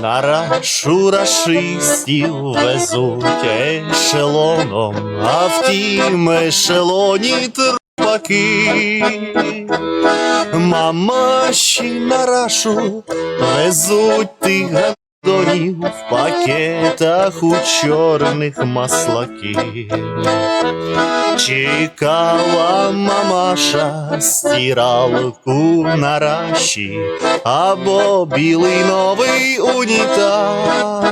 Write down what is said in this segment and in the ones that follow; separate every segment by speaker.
Speaker 1: На рашу рашистів везуть ешелоном, а в тім ешелоні трупаки. Мамаші на рашу везуть тиган гандонів в пакетах у чорних маслаків. Чекала мамаша стиралку на раші або білий новий унітаз.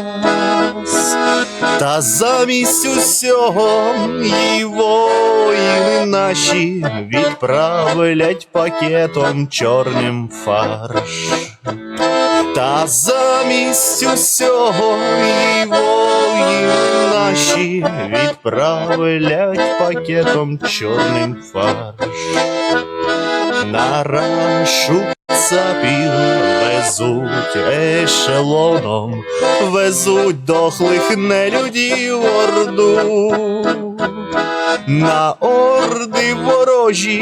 Speaker 1: Та замість усього воїни наші відправлять пакетом чорним фарш. Та замість усього і наші відправлять пакетом чорним фарш. На рашу цапів везуть ешелоном, везуть дохлих нелюдів орду. На орди ворожі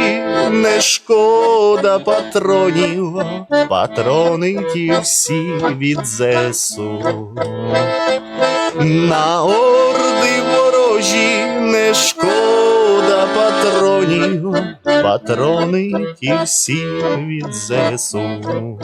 Speaker 1: не шкода патронів, патрони ті всі від ЗСУ. На орди ворожі не шкода патронів, патрони ті всі від ЗСУ.